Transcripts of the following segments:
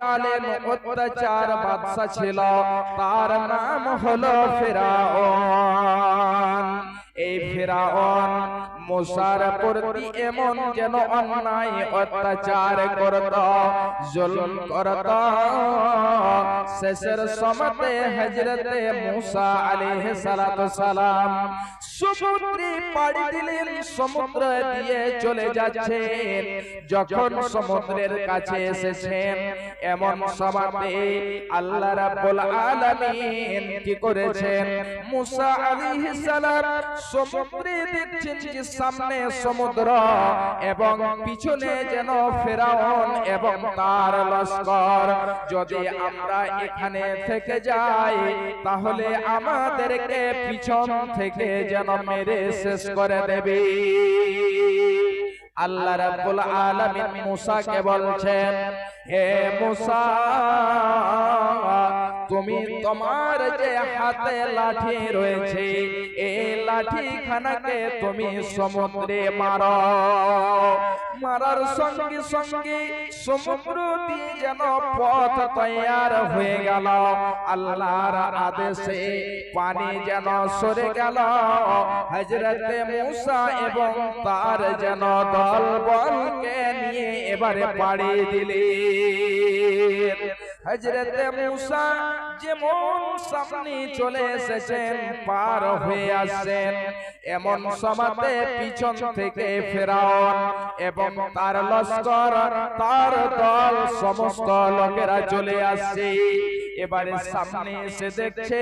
জালেম অত্যাচার বাদশা ছিল। তার নাম হলো ফেরাউন। এই ফেরাউন প্রতি এমন যেন অন্যায় অত্যাচার করত, জুলুম করত। শেষের সময়তে হজরতে সালাতু সালাম সমুদ্রে পাড়ি দিলেন, সমুদ্র দিয়ে চলে যাচ্ছেন। যখন সমুদ্রের কাছে এসেছেন, এমন সময়তে আল্লাহ রাব্বুল আলামিন কি করেছেন? মুসা আলাইহিস সালাম সমুদ্রে দেখছেন যে সামনে সমুদ্র এবং পিছনে যেন ফেরাউন এবং তার লস্কর। যদি আমরা এখানে থেকে যাই তাহলে আমাদেরকে পিছন থেকে যেন মেরে শেষ করে দেবে। আল্লাহ রাব্বুল আলামিন মুসাকে বলছেন হে মুসা তুমি তোমার যে হাতে লাঠি রয়েছে এই লাঠি খানাকে তুমি সমুদ্রে মারো। মারার সঙ্গে সঙ্গে সমুদ্র দিয়ে যেন পথ তৈয়ার হয়ে গেল। আল্লাহর আদেশে পানি যেন সরে গেল। হজরতে মুসা এবং তার যেন দল বলকে নিয়ে এবারে পাড়ি দিলেন। হজরতে মুসা যেমন সামনে চলে এসেছেন, পার হয়ে আসছেন এমন সমাতে পিছন থেকে ফেরাউন এবং তার লস্কর, তার দল, সমস্ত লোকেরা চলে আসছে। এবারে সামনে এসে দেখছে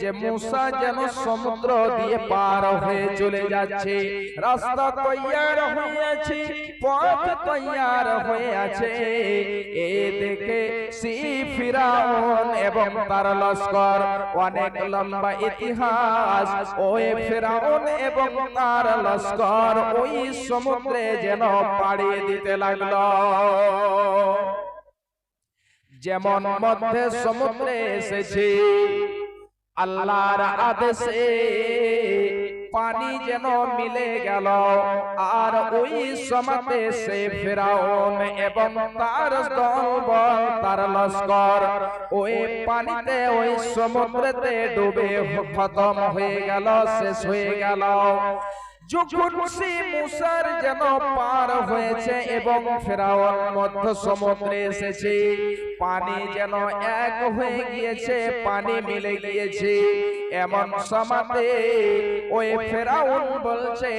যে মুসা যেন সমুদ্র দিয়ে পার হয়ে চলে যাচ্ছে। রাস্তা তৈয়ার হয়ে আছে পথ তৈয়ার হয়ে আছে। এ দেখে সি ফিরাউন এবং তার লস্কর অনেক লম্বা ইতিহাস। ওই ফিরাউন এবং তার লস্কর ওই সমুদ্রে যেন পাড়িয়ে দিতে লাগল। যেমন মধ্যে সমুদ্রে এসেছে আল্লাহর আদেশে পানি যেন মিলে গেল আর ওই সমাতে সে ফেরাউন এবং তার দলবল তার লস্কর। ওই পানিতে ওই সমুদ্রেতে ডুবে খতম হয়ে গেল শেষ হয়ে গেল। যখন সে মুসার যেন পার হয়েছে এবং ফেরাউন মধ্য সমুদ্রে এসেছে পানি যেন এক হয়ে গিয়েছে পানি মিলে গিয়েছে। এমন সমাতে ওই ফেরাউন বলছে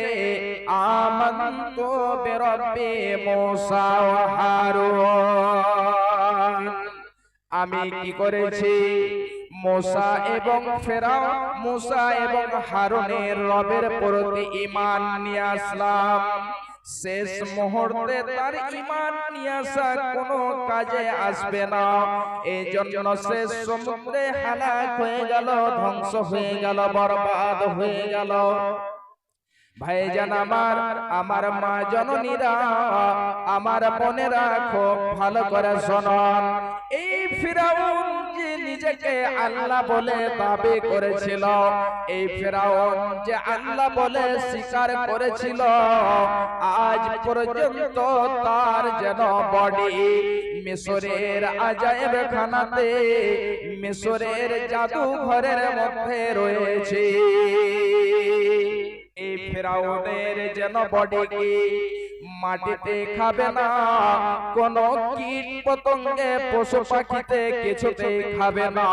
আমন্ত বেরব্বে মুসা হারুন। আমি কি করেছি? মোসা এবং ফেরাও মোসা এবং হারনের রবের প্রতি ইমান নিয়ে আসলাম। শেষ মুহূর্তে তার ইমান নিয়ে আসা কোনো কাজে আসবে না। এই জন্য শেষ সমুদ্রে হালাক হয়ে গেল ধ্বংস হয়ে গেল বরবাদ হয়ে গেল। ভাইজান আমার আমার মা জননীরা আমার বোনেরা খুব ভালো করে শোনন। এই ফিরাউন যে নিজেকে আল্লাহ বলে দাবি করেছিল এই ফেরাউন যে আল্লাহ বলে স্বীকার করেছিল আজ পর্যন্ত তার যেন বডি মিশরের আজায়েব খানাতে মিশরের জাদুঘরের মধ্যে রয়েছে। ফেরাউনের যেন বডিকে মাটিতে খাবে না? কোন কীট পতঙ্গে পশু পাখিতে কিছুতে খাবে না।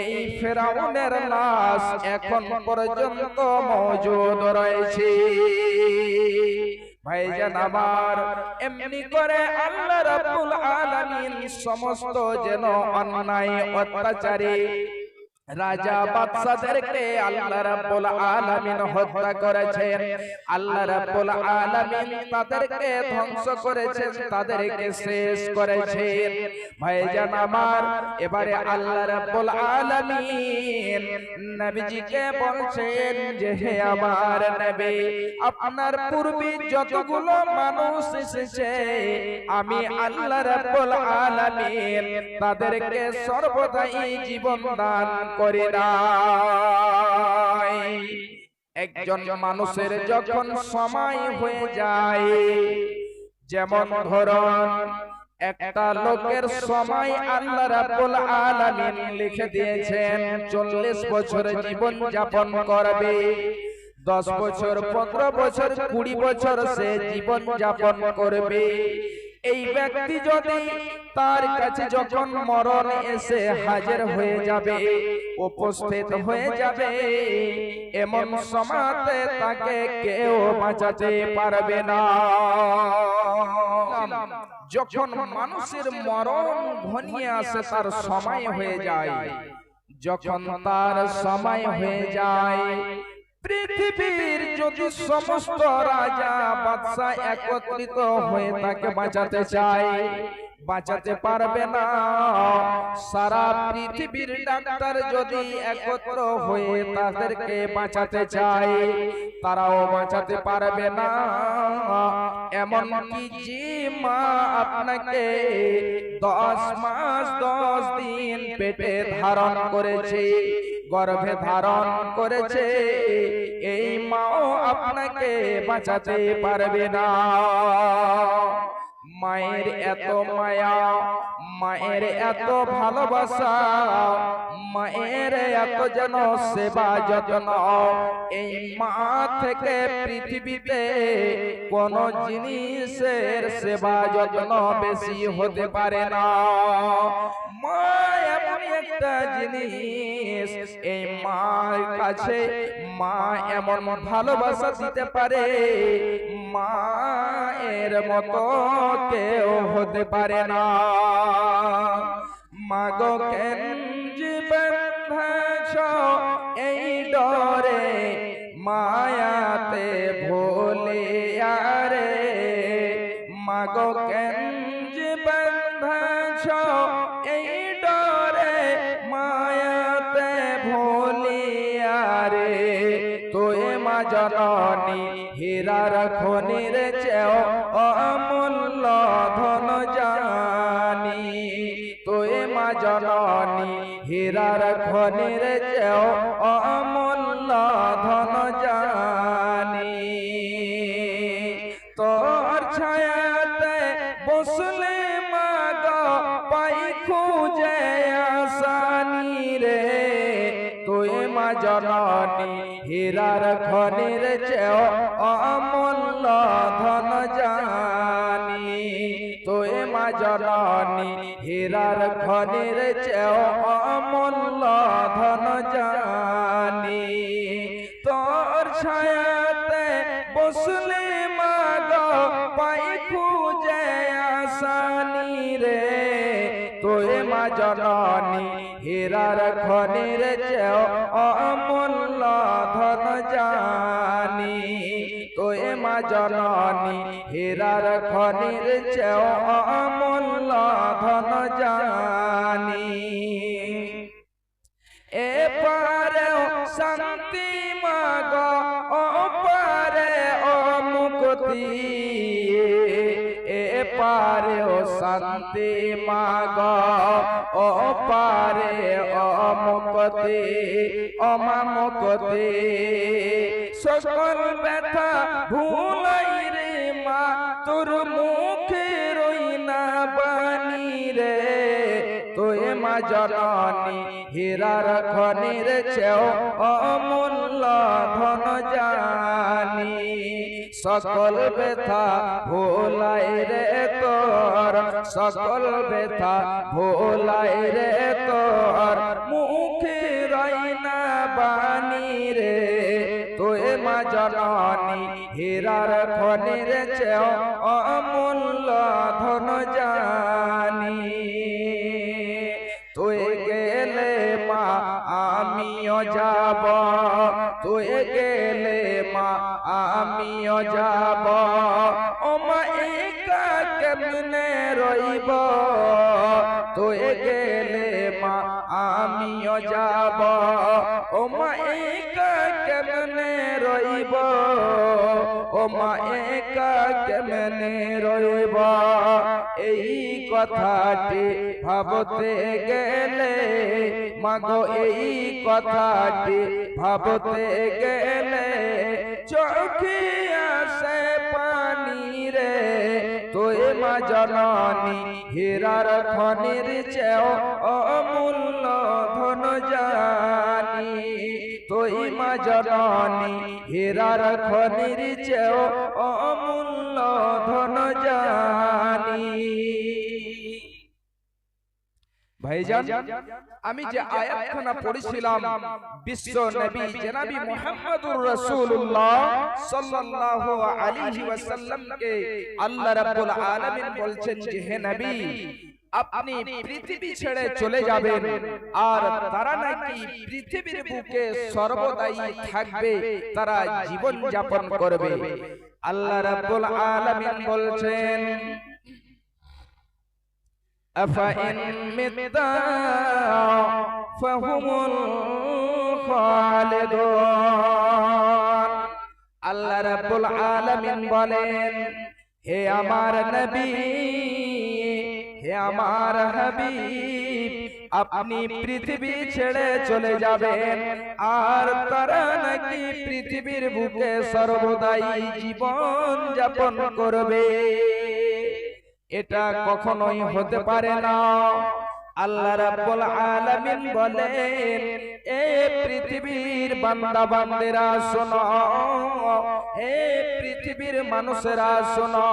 এই ফেরাউনের লাশ এখন পর্যন্ত মজুদ রয়েছে। ভাইজান আমার এমনি করে আল্লাহ রাব্বুল আলামিন সমস্ত যেন অন্যায় অত্যাচারী রাজা বাদশাদেরকে আল্লাহ রাব্বুল আলামিন হত্যা করেছেন। আল্লাহ রাব্বুল আলামিন তাদেরকে ধ্বংস করেছেন তাদেরকে শেষ করেছেন। ভাইজান আমার এবারে আল্লাহ রাব্বুল আলামিন নবীজিকে বলছেন যে হে আমার নবী আপনার পূর্বে যতগুলো মানুষ এসেছে আমি আল্লাহ রাব্বুল আলামিন তাদেরকে সর্বদাই জীবন দান করি নাই। একজন মানুষের যখন সময় হয়ে যায় যেমন ধরুন একটা লোকের সময় আল্লাহ রাব্বুল আলামিন লিখে দিয়েছেন চল্লিশ বছর জীবন যাপন করবে দশ বছর পনেরো বছর কুড়ি বছর সে জীবন যাপন করবে। এই ব্যক্তি যদি তার কাছে যখন মরণ এসে হাজির হয়ে যাবে, উপস্থিত হয়ে যাবে, এমন সমাতে তাকে কেউ বাঁচাতে পারবে না। যখন মানুষের মরণ ঘনিয়ে আসে, তার সময় হয়ে যায়। যখন তার সময় হয়ে যায় পৃথিবীর যদি সমস্ত রাজা, বাদশাহ একত্রিত হয়ে তাকে বাঁচাতে চায়, বাঁচাতে পারবে না। সারা পৃথিবীর ডাক্তার যদি একত্র হয়ে তাদেরকে বাঁচাতে চায়, তারাও বাঁচাতে পারবে না। এমন কি যে মা আপনাকে দশ মাস, দশ দিন পেটে ধারণ করেছে। গর্ভে ধারণ করেছে, এই মাও আপনাকে বাঁচাতে পারবে না। মায়ের এত মায়া, মায়ের এত ভালোবাসা, মায়ের এত যেন সেবা যত্ন। এই মা থেকে পৃথিবীতে কোন জিনিসের সেবা যত্ন বেশি হতে পারে না। মা এমন একটা জিনিস, এই মার কাছে মা এমন ভালোবাসা দিতে পারে, মায়ের মতো কেউ হতে পারে না। মাগো কেন জীবন এই ডরে, মায়াতে ভোলে আরে? মাগো কেন হীরার খনির চেও অমূল্য ধন জানি। তোয়ে মা জননী হীরার খনির চেও অমূল্য ধন জানি। তোর ছায়াতে বসলে মাগ, পাই খুঁজে আসানি রে। তুই মা জননী হীরার খনির চেও অমূল্য ধন জানি। তোয় মা জননী, হীরার খনির চেও অমূল্য ধন জানি। তোর ছায়াতে বসলে জননী হীরার খনির চেও অমূল্য ধন জানি। তোয়ে মা জননী হীরার খনির চেও অমূল্য ধন জানি। শান্তি মাগ অপারে অমুক্তি অমামুক্তি সকল ব্যথা ভুলাই রে মা, তোর মুখে রই না বাণী রে। তোয়ে মা জননী, হীরার খনির চেও অমূল্য ধন জানি। সকল ব্যথা ভোলাই রে তোর, সকল ব্যথা ভোলাই রে তোর। মুখে রই না বাণী রে, তোয়ে মা জননী হীরার খনির চেও অমূল্য ধন জানি। তুই গেলে মা আমিও যাব তুই গেলে আমিও যাব ও মা একা কেমনে রইব? তুই গেলে মা আমিও যাব ও মা একা কেমনে রইব? ও মা একা কেমনে রইব? এই কথাটি ভাবতে গেলে, মাগো, এই কথাটি ভাবতে গেলে চোখে আসে পানি রে। তোয়ে মা জননী, হীরার খনির চেয়েও অমূল্য ধন জানি। তুই মা জননী, হীরার খনির চেয়েও অমূল্য ধন জানি। ভাইজান আমি যে আয়াতখানা পড়েছিলাম বিশ্ব নবী জনাবি মুহাম্মদুর রাসূলুল্লাহ সাল্লাল্লাহু আলাইহি ওয়াসাল্লামকে আল্লাহ রাব্বুল আলামিন বলছেন যে হে নবী আপনি পৃথিবী ছেড়ে চলে যাবেন। আর তারা নাকি পৃথিবীর বুকে সর্বদাই থাকবে তারা জীবন যাপন করবে। আল্লাহ রাব্বুল আলামিন বলছেন أفإن مت فهم الخالدون আল্লাহ রাব্বুল আলামিন বলেন হে আমার নবী হে আমার হাবিব আপনি পৃথিবী ছেড়ে চলে যাবেন আর তারা নাকি পৃথিবীর বুকে সর্বদাই জীবন যাপন করবে এটা কখনোই হতে পারে না। আল্লাহ রাব্বুল আলামিন বলেন, এ পৃথিবীর বান্দা বান্দেরা শোনো। হে পৃথিবীর মানুষেরা, শোনো।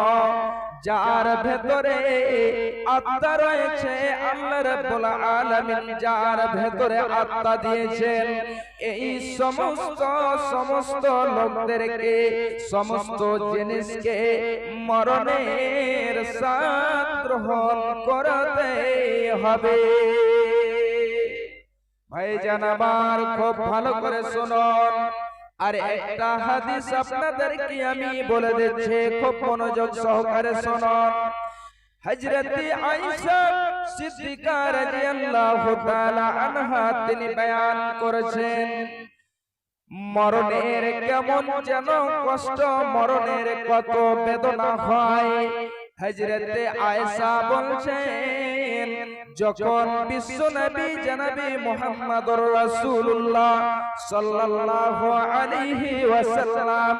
যার ভেতরে আত্মা রয়েছে, আল্লাহ রাব্বুল আলামিন যার ভেতরে আত্মা দিয়েছেন। এই সমস্ত সমস্ত লোকদেরকে, সমস্ত জিনিসকে মরণের সাথ গ্রহণ করতে হবে। ভাই জানাবার খুব ভালো করে শুনুন। আর একটা হাদিস আপনাদেরকে আমি বলে দিচ্ছি খুব মনোযোগ সহকারে শুনুন। হযরতে আয়েশা সিদ্দিকা রাদিয়াল্লাহু তাআলা আনহা তিনি বয়ান করেছেন মরণের কেমন যেন কষ্ট মরণের কত বেদনা হয়। হজরতে আয়েশা বলছেন যখন বিশ্ব নবী জানাবি মোহাম্মদ রাসূলুল্লাহ সাল্লাল্লাহু আলাইহি ওয়াসাল্লাম